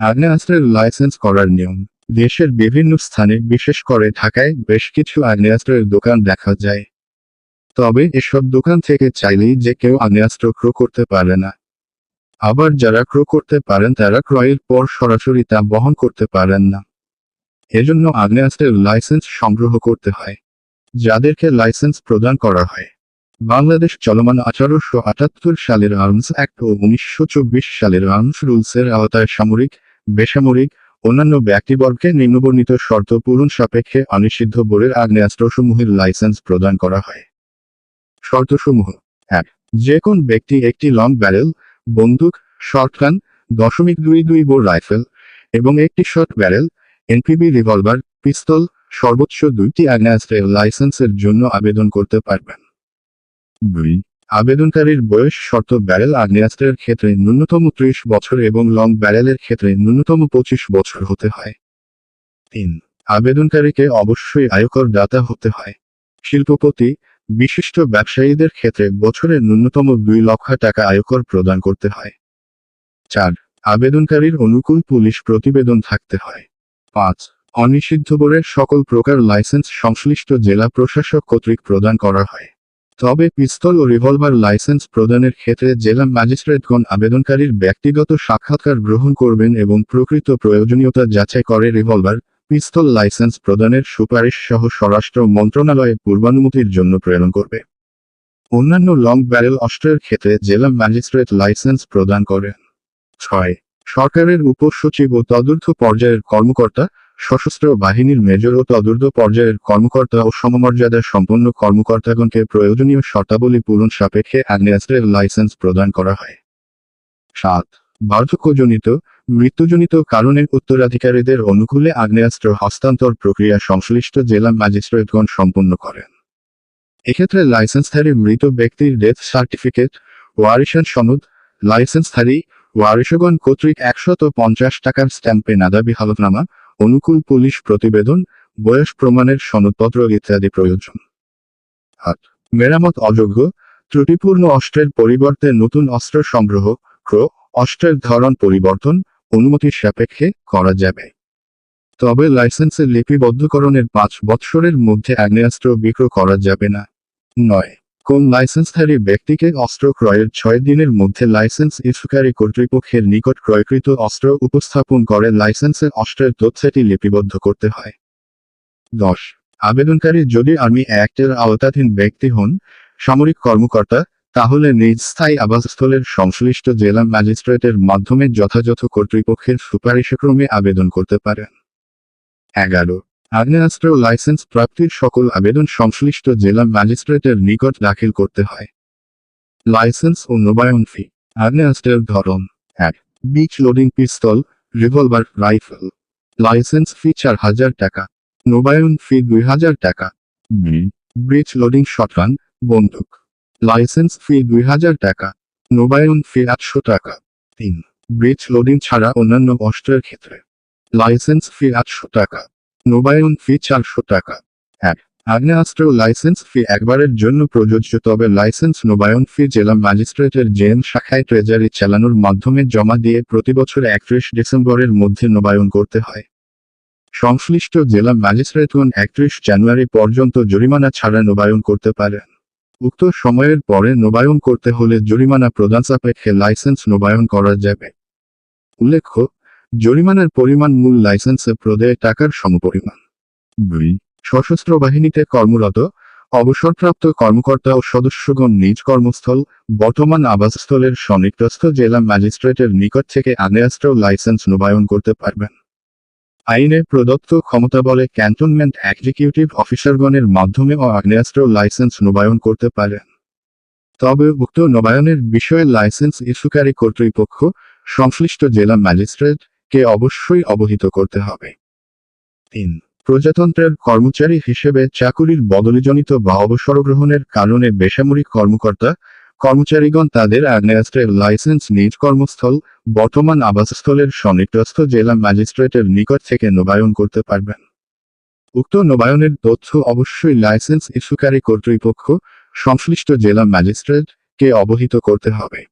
আগ্নেয়াস্ত্রের licence করার নিয়ম। দেশের বিভিন্ন স্থানে, বিশেষ করে ঢাকায়, বেশ কিছু আগ্নেয়াস্ত্রের দোকান দেখা যায়। তবে এসব দোকান থেকে চাইলেই যে কেউ আগ্নেয়াস্ত্র ক্রয় করতে পারে না। আবার যারা ক্রয় করতে পারেন, তারা ক্রয়ের পর সরাসরি তা বহন করতে পারেন না। এজন্য আগ্নেয়াস্ত্রের লাইসেন্স সংগ্রহ করতে হয়, যাদেরকে লাইসেন্স প্রদান করা হয়। বাংলাদেশ চলমান আঠারোশো আটাত্তর সালের আর্মস অ্যাক্ট ও উনিশশো চব্বিশ সালের আর্মস রুলসের আওতায় সামরিক বেসামরিক, অন্যান্য ব্যক্তিবর্গকে নিম্নবর্ণিত শর্ত পূরণ সাপেক্ষে অনিষিদ্ধ বোর্ডের আগ্নেয়াস্ত্রসমূহের লাইসেন্স প্রদান করা হয়। শর্তসমূহ। এক যে কোন ব্যক্তি একটি লং ব্যারেল, বন্দুক, শর্টগান, দশমিক দুই দুই বোর রাইফেল এবং একটি short barrel, NPB revolver, pistol, সর্বোচ্চ দুইটি আগ্নেয়াস্ত্রের লাইসেন্সের জন্য আবেদন করতে পারবেন। দুই আবেদনকারীর বয়স শর্ত ব্যারেল আগ্নেয়াস্ত্রের ক্ষেত্রে ন্যূনতম ত্রিশ বছর এবং লং ব্যারেলের ক্ষেত্রে ন্যূনতম পঁচিশ বছর হতে হয়। তিন, আবেদনকারীকে অবশ্যই আয়কর দাতা হতে হয়। শিল্পপতি, বিশিষ্ট ব্যবসায়ীদের ক্ষেত্রে বছরে ন্যূনতম দুই লক্ষ টাকা আয়কর প্রদান করতে হয়। চার, আবেদনকারীর অনুকূল পুলিশ প্রতিবেদন থাকতে হয়। পাঁচ, অনিষিদ্ধ বোর্ডের সকল প্রকার লাইসেন্স সংশ্লিষ্ট জেলা প্রশাসক কর্তৃক প্রদান করা হয়। তবে পিস্তল ও রিভলভার লাইসেন্স প্রদানের ক্ষেত্রে জেলা ম্যাজিস্ট্রেটগণ আবেদনকারীর ব্যক্তিগত সাক্ষাৎকার গ্রহণ করবেন এবং প্রকৃত প্রয়োজনীয়তা যাচাই করে রিভলভার, পিস্তল লাইসেন্স প্রদানের সুপারিশ সহ স্বরাষ্ট্র মন্ত্রণালয়ে পূর্বানুমতির জন্য প্রেরণ করবে। অন্যান্য লং ব্যারেল অস্ত্রের ক্ষেত্রে জেলা ম্যাজিস্ট্রেট লাইসেন্স প্রদান করেন। ছয়, সরকারের উপসচিব ও তদূর্ধ্ব পর্যায়ের কর্মকর্তা সশস্ত্র বাহিনীর মেজর ও তদূর্ধ্ব পর্যায়ের কর্মকর্তা ও সমমর্যাদা সম্পন্ন কর্মকর্তাগণকে প্রয়োজনীয় শর্তাবলী পূরণ সাপেক্ষে আগ্নেয়াস্ত্রের লাইসেন্স প্রদান করা হয়। সাত, বার্ধক্যজনিত, মৃত্যুজনিত কারণে উত্তরাধিকারীদের অনুকূলে আগ্নেয়াস্ত্র হস্তান্তর প্রক্রিয়া সংশ্লিষ্ট জেলা ম্যাজিস্ট্রেটগণ সম্পন্ন করেন। এক্ষেত্রে লাইসেন্সধারী মৃত ব্যক্তির ডেথ সার্টিফিকেট, ওয়ারিশন সনদ, লাইসেন্সধারী, ওয়ারিশগণ কর্তৃক একশত পঞ্চাশ টাকার স্ট্যাম্পে নাদাবি হলফনামা অনুকূল পুলিশ প্রতিবেদন, বয়স প্রমাণের সনদপত্র ইত্যাদি প্রয়োজন। আট। মেরামত অযোগ্য, ত্রুটিপূর্ণ অস্ত্রের পরিবর্তে নতুন অস্ত্র সংগ্রহ ক্রয় অস্ত্রের ধরন পরিবর্তন অনুমতি সাপেক্ষে করা যাবে। তবে লাইসেন্সের লিপিবদ্ধকরণের পাঁচ বৎসরের মধ্যে আগ্নেয়াস্ত্র বিক্রয় করা যাবে না। নয়। কোন লাইসেন্সধারী ব্যক্তিকে অস্ত্র ক্রয়ের ছয় দিনের মধ্যে লাইসেন্স ইস্যুকারী কর্তৃপক্ষের নিকট ক্রয়কৃত অস্ত্র উপস্থাপন করে লাইসেন্সের অস্ত্রের তথ্যটি লিপিবদ্ধ করতে হয়। দশ, আবেদনকারী যদি আর্মি অ্যাক্টের আওতাধীন ব্যক্তি হন, সামরিক কর্মকর্তা, তাহলে নিজ স্থায়ী আবাসস্থলের সংশ্লিষ্ট জেলা ম্যাজিস্ট্রেটের মাধ্যমে যথাযথ কর্তৃপক্ষের সুপারিশক্রমে আবেদন করতে পারেন। এগারো আগ্নেয়াস্ত্র লাইসেন্স প্রাপ্তির সকল আবেদন সংশ্লিষ্ট জেলা ম্যাজিস্ট্রেটের নিকট দাখিল করতে হয়। লাইসেন্স ও নবায়ন ফি। আগ্নেয়াস্ত্রের ধরন। এক। Breech loading pistol, revolver, rifle. License fee চার হাজার টাকা। নবায়ন ফি দুই হাজার টাকা। ব্রিজ লোডিং শটগান, বন্দুক। লাইসেন্স ফি দুই হাজার টাকা। নবায়ন ফি আটশো টাকা। তিন। ব্রিজ লোডিং ছাড়া অন্যান্য অস্ত্রের ক্ষেত্রে। লাইসেন্স ফি আটশো টাকা। নবায়ন ফি চারশো টাকা। এক আগ্নেয়াস্ত্র লাইসেন্স ফি একবারের জন্য প্রযোজ্য, তবে লাইসেন্স নবায়ন ফি জেলা ম্যাজিস্ট্রেটের জেএম শাখায় ট্রেজারি চালানোর মাধ্যমে জমা দিয়ে প্রতিবছর একত্রিশ ডিসেম্বরের মধ্যে নবায়ন করতে হয়। সংশ্লিষ্ট জেলা ম্যাজিস্ট্রেটগণ একত্রিশ জানুয়ারি পর্যন্ত জরিমানা ছাড়া নবায়ন করতে পারেন। উক্ত সময়ের পরে নবায়ন করতে হলে জরিমানা প্রদান সাপেক্ষে লাইসেন্স নবায়ন করা যাবে। উল্লেখ্য জরিমানার পরিমাণ মূল লাইসেন্সে প্রদেয় টাকার সমপরিমাণ। দুই, সশস্ত্র বাহিনীতে কর্মরত, অবসরপ্রাপ্ত কর্মকর্তা ও সদস্যগণ নিজ কর্মস্থল, বর্তমান আবাসস্থলের সনিকটস্থ জেলা ম্যাজিস্ট্রেটের নিকট থেকে আগ্নেয়াস্ত্র লাইসেন্স নবায়ন করতে পারবেন। আইনে প্রদত্ত ক্ষমতা বলে ক্যান্টনমেন্ট এক্সিকিউটিভ অফিসারগণের মাধ্যমে ও আগ্নেয়াস্ত্র লাইসেন্স নবায়ন করতে পারেন। তবে উক্ত নবায়নের বিষয়ে লাইসেন্স ইস্যুকারী কর্তৃপক্ষ, সংশ্লিষ্ট জেলা ম্যাজিস্ট্রেট কে অবশ্যই অবহিত করতে হবে। তিন, প্রজাতন্ত্রের কর্মচারী হিসেবে চাকুরির বদলিজনিত বা অবসর গ্রহণের কারণে বেসামরিক কর্মকর্তা, কর্মচারীগণ তাদের আগ্নেয়াস্ত্রের লাইসেন্স, নিজ কর্মস্থল, বর্তমান আবাসস্থলের সনিকটস্থ জেলা ম্যাজিস্ট্রেটের নিকট থেকে নবায়ন করতে পারবেন। উক্ত নবায়নের তথ্য অবশ্যই লাইসেন্স ইস্যুকারী কর্তৃপক্ষ, সংশ্লিষ্ট জেলা ম্যাজিস্ট্রেট কে অবহিত করতে হবে।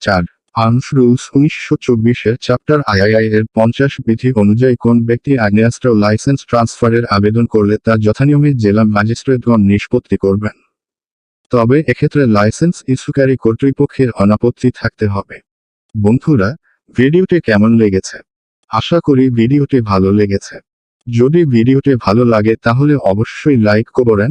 চার আর্মস রুলস উনিশশো চব্বিশের চ্যাপ্টার আইআইআই এর পঞ্চাশ বিধি অনুযায়ী কোন ব্যক্তি আগ্নেয়াস্ত্র লাইসেন্স ট্রান্সফারের আবেদন করলে তা যথানিয়মে জেলা ম্যাজিস্ট্রেটগণ নিষ্পত্তি করবেন? তবে এক্ষেত্রে লাইসেন্স ইস্যুকারী কর্তৃপক্ষের অনাপত্তি থাকতে হবে। বন্ধুরা, ভিডিওটি কেমন লেগেছে? আশা করি ভিডিওটি ভালো লেগেছে। যদি ভিডিওটি ভালো লাগে তাহলে অবশ্যই লাইক করবেন